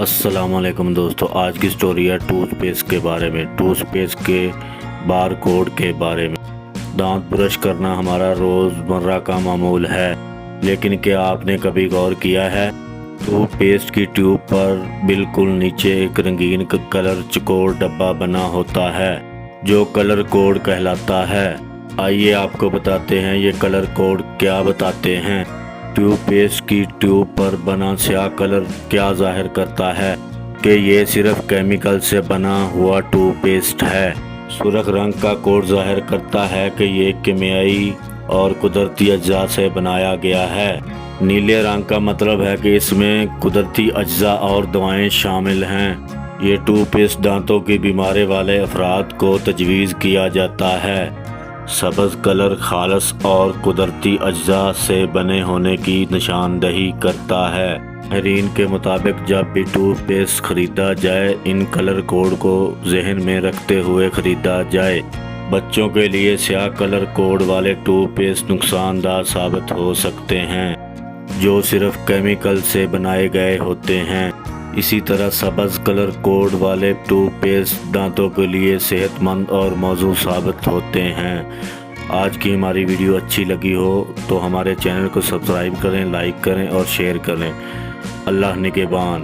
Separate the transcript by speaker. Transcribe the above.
Speaker 1: असलम दोस्तों, आज की स्टोरी है टूथपेस्ट के बारे में टूथपेस्ट के बार कोड के बारे में। दांत ब्रश करना हमारा रोज़मर्रा का मामूल है, लेकिन क्या आपने कभी गौर किया है? टूथपेस्ट की ट्यूब पर बिल्कुल नीचे एक रंगीन कलर चकोर डब्बा बना होता है, जो कलर कोड कहलाता है। आइए आपको बताते हैं ये कलर कोड क्या बताते हैं। टूथपेस्ट की ट्यूब पर बना स्याह कलर क्या ज़ाहिर करता है कि ये सिर्फ़ केमिकल से बना हुआ टूथपेस्ट है। सुरख रंग का कोड ज़ाहिर करता है कि ये केमियाई और कुदरती अज्जा से बनाया गया है। नीले रंग का मतलब है कि इसमें कुदरती अज्जा और दवाएँ शामिल हैं। ये टूथपेस्ट दांतों की बीमारी वाले अफराद को तजवीज़ किया जाता है। सब्ज, कलर, खालस और कुदरती अज्जा से बने होने की निशानदही करता है। हरीन के मुताबिक, जब भी टूथपेस्ट खरीदा जाए, इन कलर कोड को जहन में रखते हुए खरीदा जाए। बच्चों के लिए स्याह कलर कोड वाले टूथपेस्ट नुकसानदार साबित हो सकते हैं, जो सिर्फ़ केमिकल से बनाए गए होते हैं। इसी तरह सबज़ कलर कोड वाले टूथपेस्ट दांतों के लिए सेहतमंद और मौजूद साबित होते हैं। आज की हमारी वीडियो अच्छी लगी हो तो हमारे चैनल को सब्सक्राइब करें, लाइक करें और शेयर करें। अल्लाह निगेबान।